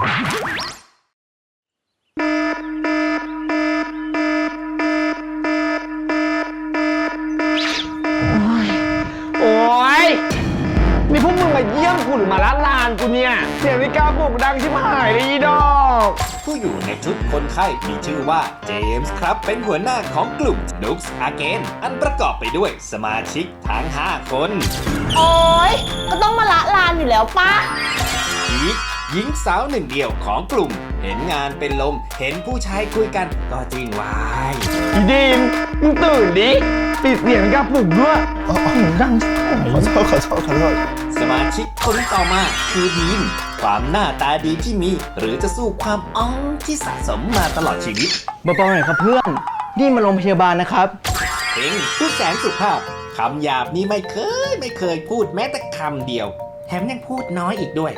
โอ้ยนี่พวกมึงมาเยี่ยมกูหรือมาล้านลานกูเนี่ย เสียงนาฬิกาปลุกดังชิบหายเลยอีดอก ผู้อยู่ในชุดคนไข้มีชื่อว่าเจมส์ครับ เป็นหัวหน้าของกลุ่ม n o o k s Again อันประกอบไปด้วยสมาชิกทั้ง 5 คน โอ๊ย ก็ต้องมาละลานอยู่แล้วป้าพีค หญิงสาวหนึ่งเดียวของกลุ่ม เห็นงานเป็นลม เห็นผู้ชายคุยกันก็จริงวายอีดีมมึงตื่นดิปิดเสียงนาฬิกาปลุกด้วยเสียงดังชิบหายขอโทษขอโทษขอโทษสมาชิกคนต่อมาคือดีมความหน้าตาดีที่มี หรือจะสู้ความอ้องที่สะสมมาตลอดชีวิตเบาๆหน่อยครับเพื่อนนี่มาโรงพยาบาลนะครับเองพูดแสนสุภาพคำหยาบนี่ไม่เคยไม่เคยพูดแม้แต่คำเดียว แถมยังพูดน้อยอีกด้วย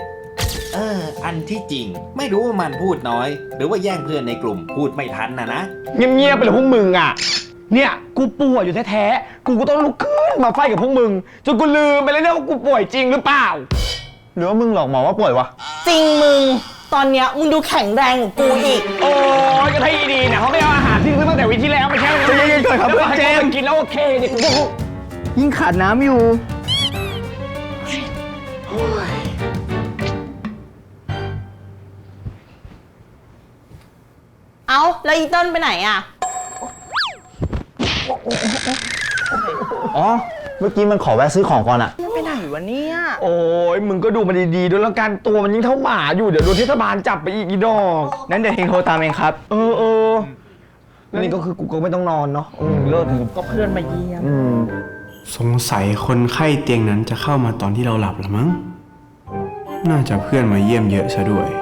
เออ อันที่จริง ไม่รู้ว่ามันพูดน้อย หรือว่าแย่งเพื่อนในกลุ่มพูดไม่ทันนะนะ เงียบๆไปเลยพวกมึงอะ เนี่ยกูป่วยอยู่แท้ๆ กูก็ต้องลุกขึ้นมาไฟกับพวกมึง จนกูลืมไปแล้วเนี่ยว่ากูป่วยจริงหรือเปล่า หรือว่ามึงหลอกหมอว่าป่วยวะ จริงมึง ตอนเนี้ยมึงดูแข็งแรงกว่ากูอีก โอ้ยก็ถ้าอีดีเนี่ยเขาไม่เอาอาหารที่ซื้อตั้งแต่วิที่แล้วไม่ใช่หรอใจเย็นๆก่อนครับแล้วให้เจมส์ขามากินแล้วโอเคเนี่ยกูก็ยิ่งขาดน้ำอยู่ แล้วอีเติ้ลไปไหนอะ อ๋อ เมื่อกี้มันขอแวะซื้อของก่อนอะไปไหนวะเนี่ย โอ้ยมึงก็ดูมันดีๆด้วยแล้วกันตัวมันยิ่งเท่าหมาอยู่เดี๋ยวโดนเทศบาลจับไปอีกอีดอกนั้นเดี๋ยวเฮงโทรตามเองครับ เออเออแล้วนี่ก็คือกูก็ไม่ต้องนอนเนาะอืมเลิกก็เพื่อนมาเยี่ยม อืมสงสัยคนไข้เตียงนั้นจะเข้ามาตอนที่เราหลับละมั้ง น่าจะเพื่อนมาเยี่ยมเยอะซะด้วย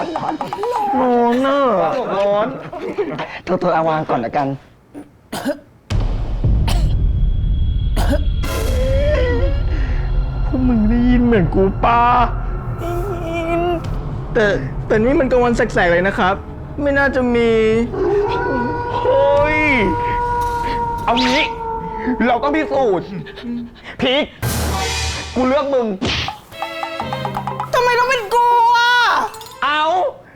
อนร้อนร้อนเนอะร้อนโทรโทรเอาวางก่อนละกัน พวกมึงได้ยินเหมือนกูปะแต่แต่นี่มันกลางวันแสกๆเลยนะครับ ไม่น่าจะมีเฮ้ยเอางี้ เราต้องพิสูจน์พีคกูเลือกมึง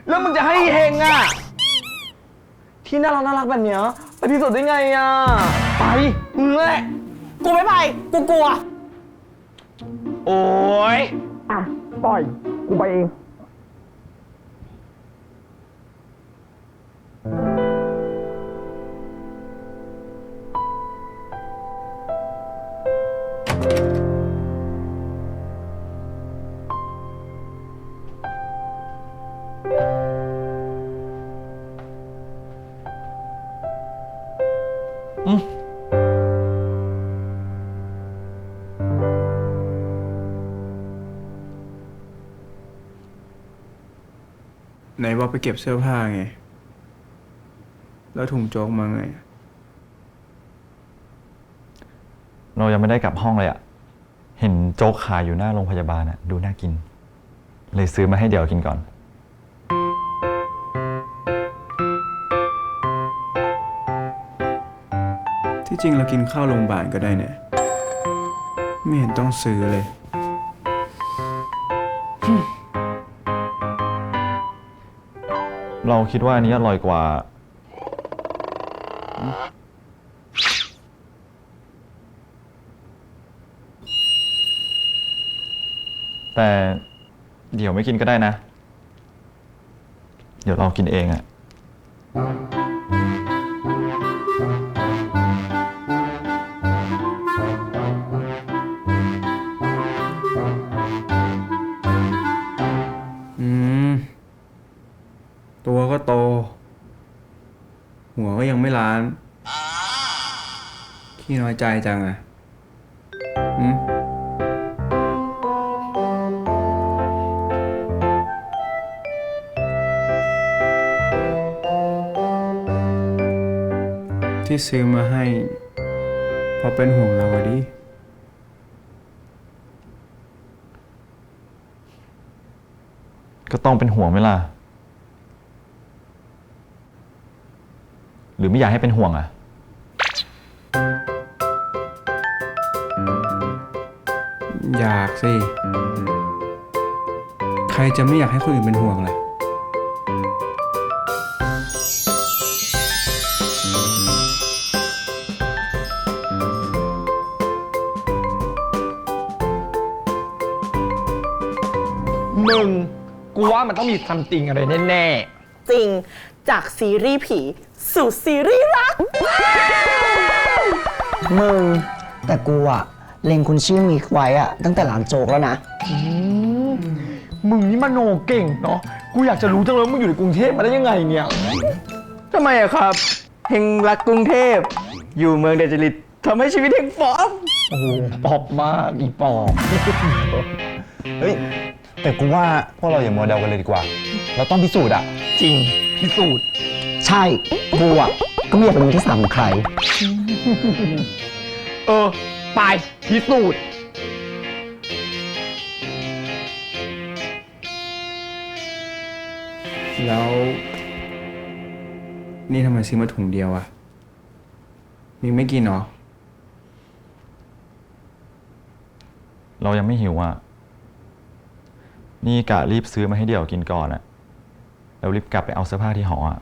แล้วมึงจะให้เฮงอะ ที่น่ารักน่ารักแบบเนี้ยไปพิสูจน์ได้ไงอะ ไปมึงแหละกูไม่ไป กูกลัว โอ้ย อะ ปล่อย กูไปเอง ไหนบอกไปเก็บเสื้อผ้าไง แล้วถุงโจ๊กมาไงเรายังไม่ได้กลับห้องเลยอะเห็นโจ๊กขายอยู่หน้าโรงพยาบาลอะดูน่ากิน เลยซื้อมาให้เดี๋ยวกินก่อน ที่จริงเรากินข้าวโรงพยาบาลก็ได้เนี่ย ไม่เห็นต้องซื้อเลย เราคิดว่าอันนี้อร่อยกว่า แต่เดี๋ยวไม่กินก็ได้นะ เดี๋ยวเรากินเองอะ ร้าน ขี้น้อยใจจังอะที่ซื้อมาให้ พอเป็นห่วงเราดิ ก็ต้องเป็นห่วงไหมล่ะ รือไม่อยากให้เป็นห่วงอะ อยากสิ ใครจะไม่อยากให้คนอื่นเป็นห่วงล่ะ มึง กูว่ามันต้องมีซัมติงอะไรแน่จริงจากซีรีส์ผี สู่ซีรีส์รัก มึง แต่กูอะเล็งคุณชื่อมิกไว้อะตั้งแต่หลานโจกแล้วนะๆมึงนี่มโนเก่งเนาะ กูอยากจะรู้จังเลยว่ามึงอยู่ในกรุงเทพมาได้ยังไงเนี่ยทำไมอะครับเฮงรักกรุงเทพ อยู่เมืองเดจริตทำให้ชีวิตเฮงฟอมโอ้โหปอบมากอีปอบเฮ้ย แต่กูว่าพวกเราอย่าโมเดลกันเลยดีกว่า เราต้องพิสูจน์อะจริง พิสูจน์ ใช่กูอะก็ไม่อยากเป็นมือที่สามของใคร เออ ไปพิสูจน์แล้ว นี่ทำไมซื้อมาถุงเดียวอะมีไม่กินเหรอ เรายังไม่หิวอะ นี่กะรีบซื้อมาให้เดี่ยวกินก่อนอะ แล้วรีบกลับไปเอาเสื้อผ้าที่หออะ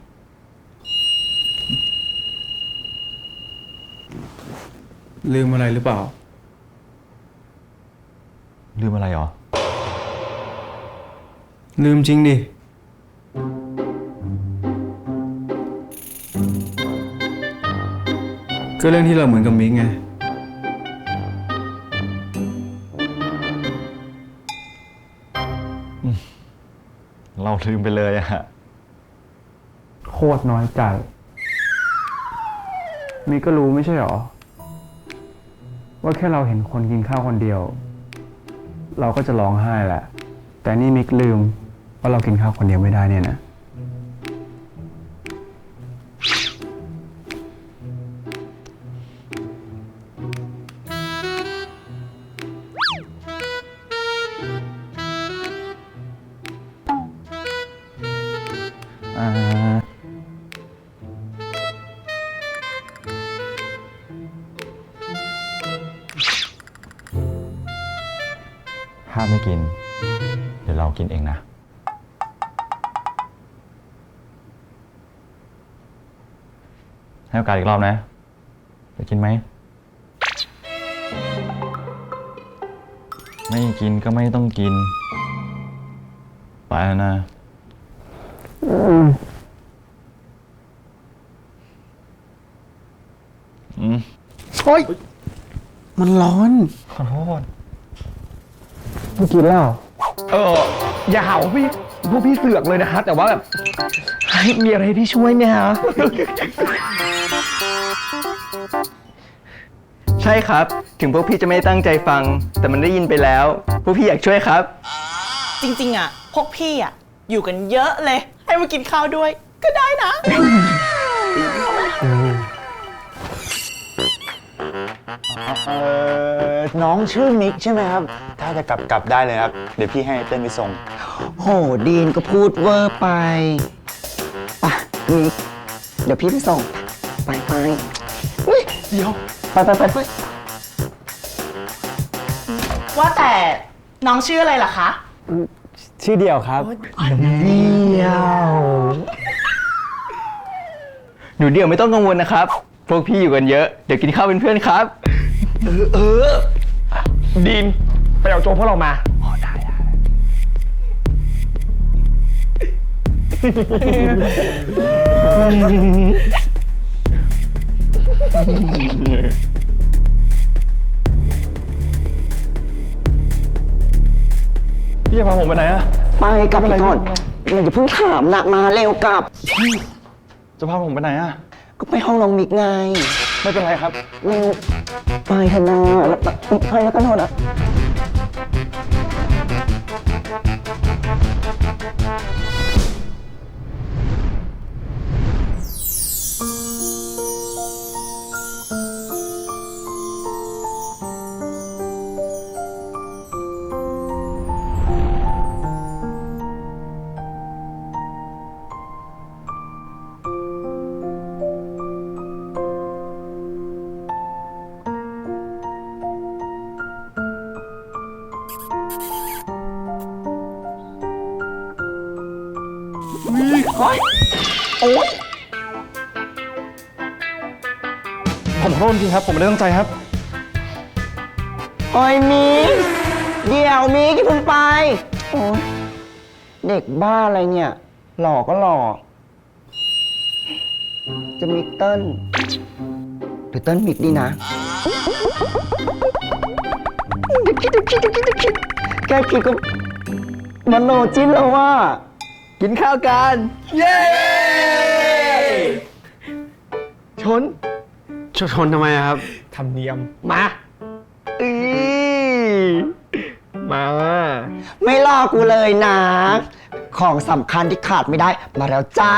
ลืมอะไรหรือเปล่า ลืมอะไรหรอ ลืมจริงดิ ก็เรื่องที่เราเหมือนกับมิกไง เราลืมไปเลยอะโคตรน้อยใจ มิกก็รู้ไม่ใช่หรอ ว่าแค่เราเห็นคนกินข้าวคนเดียว เราก็จะร้องไห้แหละ แต่นี่มิกลืมว่าเรากินข้าวคนเดียวไม่ได้เนี่ยนะอ่าาไม่กิน เดี๋ยวเรากินเองนะ ให้โอกาสอีกรอบนะ จะกินไหม ไม่กินก็ไม่ต้องกิน ไปแล้วนะ อืมมันร้อน ขอโทษ ไม่กินแล้ว เออ อย่าหาว่าพี่พวกพี่เสือกเลยนะฮะแต่ว่าแบบเฮ้ยมีอะไรให้พี่ช่วยไหมฮะใช่ครับ ถึงพวกพี่จะไม่ตั้งใจฟัง แต่มันได้ยินไปแล้ว พวกพี่อยากช่วยครับ จริงๆอะพวกพี่อะอยู่กันเยอะเลย ให้มากินข้าวด้วย ก็ได้นะ เออน้องชื่อมิกใช่ไหมครับ ถ้าจะกลับกลับได้เลยครับ เดี๋ยวพี่ให้เต้นไปส่ง โหดีนก็พูดเวอร์ไปป่ะมิกเดี๋ยวพี่ไปส่ง ไปไปอุ๊ยเดี๋ยวไปไปไปไปว่าแต่น้องชื่ออะไรล่ะคะ ชื่อเดียวครับ เดียว หนูเดี่ยวไม่ต้องกังวลนะครับ พวกพี่อยู่กันเยอะ เดี๋ยวกินข้าวเป็นเพื่อนครับดีนไปเอาโจ๊กพวกเรามาพี่จะพาผมไปไหนอะไปกลับไปก่อนเราอย่าเพิ่งถามนะมาเร็วกลับ จะพาผมไปไหนอะ ก็ไปห้องน้องมิกไงไม่เป็นไรครับเร็วไปเถอะนะแล้วไปแล้วกันเถอะ อุ้ยโอ๊ยโอ๊ยผมขอโทษจริงครับ ผมไม่ได้ตั้งใจครับ โอ้ยมิกเดี๋ยวมิกอย่าเพิ่งไปเด็กบ้าอะไรเนี่ย หล่อก็หล่อ จะมิกเติ้ลหรือเติ้ลมิกดีนะด็กิดเกิดเกิ เดี๋ยวคิดแค่คิดก็มโนจิ้นแล้วว่า กินข้าวกัน เย้ ชน ชชนทำไมอะครับ ทำเนียม มา อีมา ไม่รอกูเลยนะ ของสำคัญที่ขาดไม่ได้มาแล้วจ้า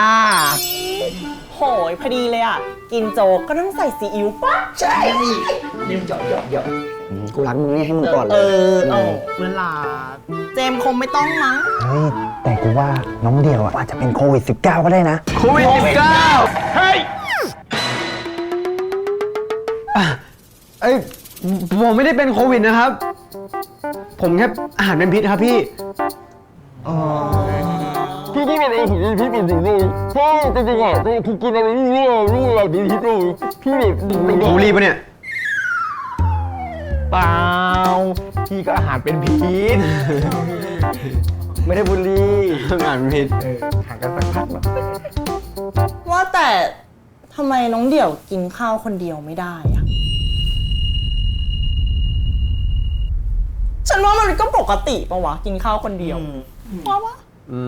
โหยพอดีเลยอะ กินโจ๊กก็ต้องใส่ซีอิ๊วปะ ใช่นิ่มหยอกหยอกหยอกกูรักมึงนี่ให้มึงก่อนเลเอยอเอาเวลา เจมส์คงไม่ต้องมั้ง เฮ้ยแต่กูว่าน้องเดียวอะอาจจะเป็นโควิด -19 ก็ได้นะโควิดสิบเก้าเฮ้ยเอ้ยผมไม่ได้เป็นโควิดนะครับ ผมแค่อาหารเป็นพิษครับพี่พี่ที่ เป็นไอ้หินพี่เป็นสิ่งนี้พี่จริงๆอะคือกินอะไรนี่นี่นี่แบบนี้พี่ดูพี่แบบบูลลี่ปะเนี่ยเปล่าพี่ก็อาหารเป็นพิษไม่ได้บูลลี่อาหารเป็นพิษห่างกันสักพักแล้วว่าแต่ทำไมน้องเดี่ยวกินข้าวคนเดียวไม่ได้อะฉันว่ามันก็ปกติปะวะกินข้าวคนเดียวว่าวะอื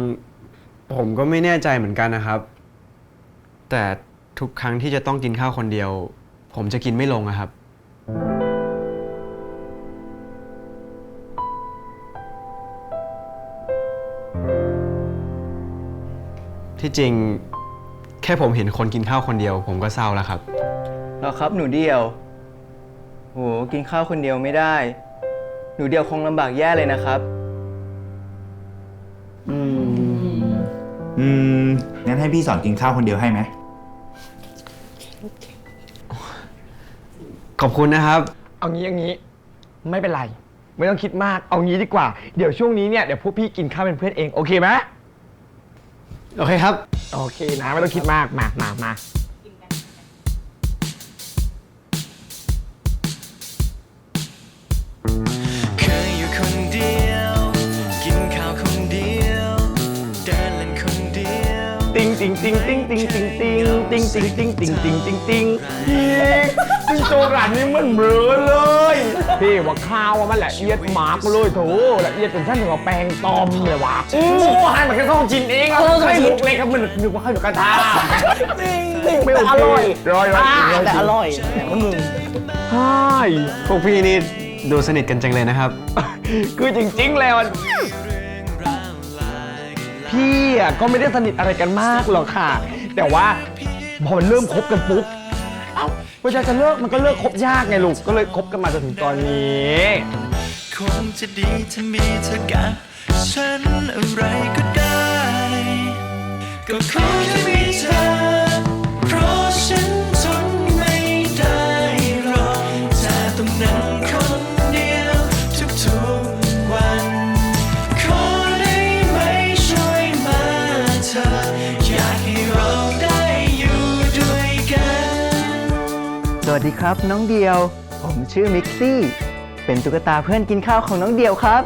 ม ผมก็ไม่แน่ใจเหมือนกันนะครับ แต่ทุกครั้งที่จะต้องกินข้าวคนเดียว ผมจะกินไม่ลงอะครับ ที่จริงแค่ผมเห็นคนกินข้าวคนเดียว ผมก็เศร้าแล้วครับ หรอครับหนูเดียว โห กินข้าวคนเดียวไม่ได้ หนูเดียวคงลำบากแย่เลยนะครับ อืม งั้นให้พี่สอนกินข้าวคนเดียวให้ไหม ขอบคุณนะครับ เอางี้อย่างนี้ไม่เป็นไร ไม่ต้องคิดมากเอางี้ดีกว่า เดี๋ยวช่วงนี้เนี่ยเดี๋ยวพวกพี่กินข้าวเป็นเพื่อนเองโอเคไหมโอเคครับ โอเคนะไม่ต้องคิดมากมามามา ติงติงติงติงติงติงติงติงติงติงติงติงติงติงพี่พี่โจรันนี่มันเบลอเลยพี่ว่าข้าวมันละเอียดหมากเลยโถละเอียดจนท่านถึงกับแปลงตอมเลยวะโอ้ให้มันแค่ต้องจินเองอะไม่ลูกเล็กครับมันนึกว่าข้าวอยู่กระทะไม่โอแต่อร่อยร้อยร้อยอ่าร้อยแต่อร่อยนะมึงใช่พวกพี่นี่ดูสนิทกันจังเลยนะครับ คือจริง ๆ แล้ว พี่อะก็ไม่ได้สนิทอะไรกันมากหรอกค่ะ แต่ว่าพอมันเริ่มคบกันปุ๊บ เอ้าเวลาจะเลิกมันก็เลิกคบยากไงลูก ก็เลยคบกันมาจนถึงตอนนี้ คงจะดีถ้ามีเธอกับฉันอะไรก็ได้ ก็ขอแค่มีเธอ วัสดีครับน้องเดียว ผมชื่อมิกซี่ เป็นตุ๊กตาเพื่อนกินข้าวของน้องเดียวครับ